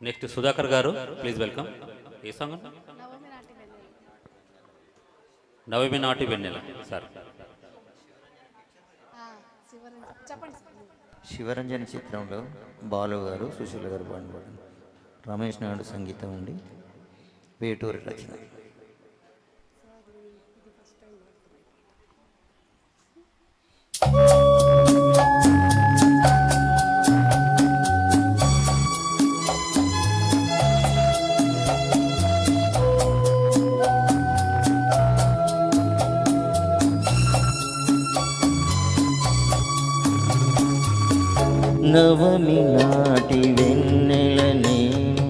Next Sudhakar garu please welcome a song Navami నాటి వెన్నెల sir. శివరంజన చిత్రంలో బాలు గారు సుశీల గారు పాడిన రమేష్ నాయుడు సంగీతం ఉండి వేటూరి రచన. నవమి నాటి వెన్నెల నేను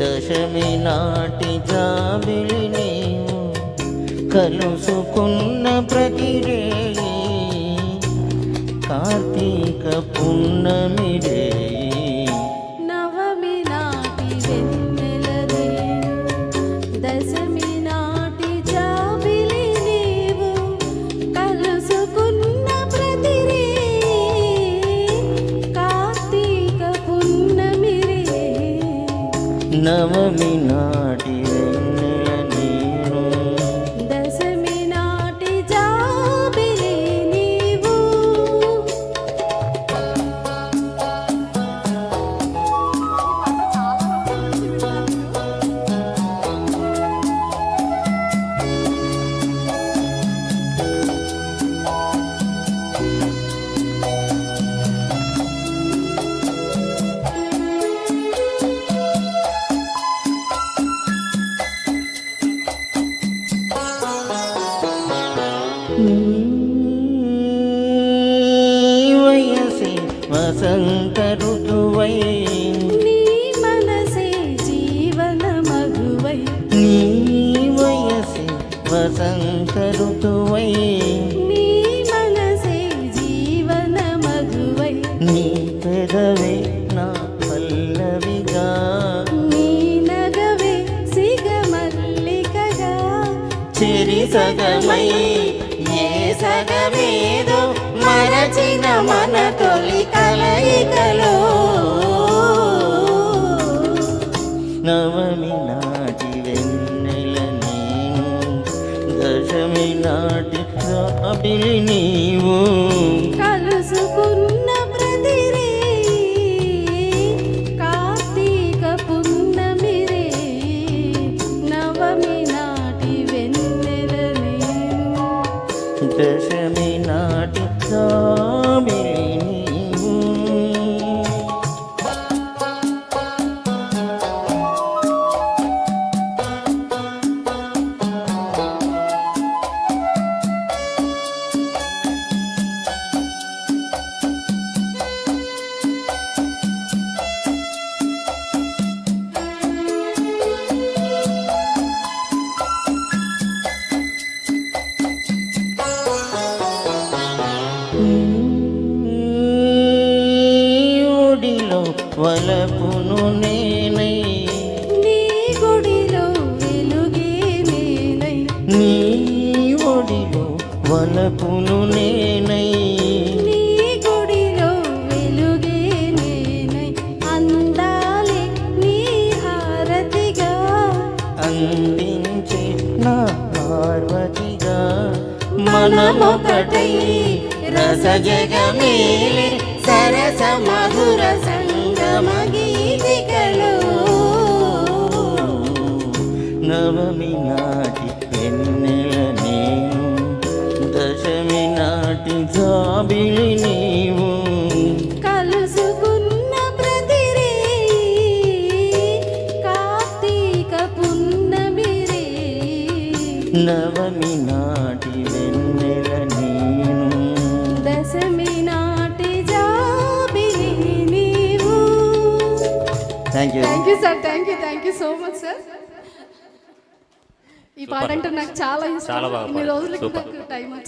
దశమి నాటి జాబిలి నేను కలుసుకున్న ప్రతిరే కార్తీక పున్నమి నవమి వయసి వసంత ఋతువై. నీ మనసే జీవన మగువై. నీ వయసి వసంత ఋతువై. నీ మనసే జీవన మగువై. నీ పెదవే నా పల్లవిగా. చెరి సగమై. సగమేదో మరచిన మన తొలి కలయికలో. నవమి నాటి వెన్నెల నేను దశమి నాటి నీవు. దశమి వలపును నేనై నీ గుడిలో వెలుగే నేనై. నీ ఒడిలో వలపును నేనై నీ గుడిలో వెలుగే నేనై. అందాలే నీ హారతిగా. అందించే నా పార్వతిగా మనమొకటై రస జగమేలే సరస మధుర సంగమ గీతికలో నవమి నాటి పెన్నెల నేను దశమి నాటి జాబిలి నీవు. కలుసుకున్న కార్తీక నవమి నాటి వెన్నెల నేను దశమి నాటి thank you thank you sir thank you thank you so much sir ఈ పాట అంటే నాకు చాలా ఇష్టం. ఇన్ని. రోజులకి సూపర్. నాకు టైం వచ్చింది.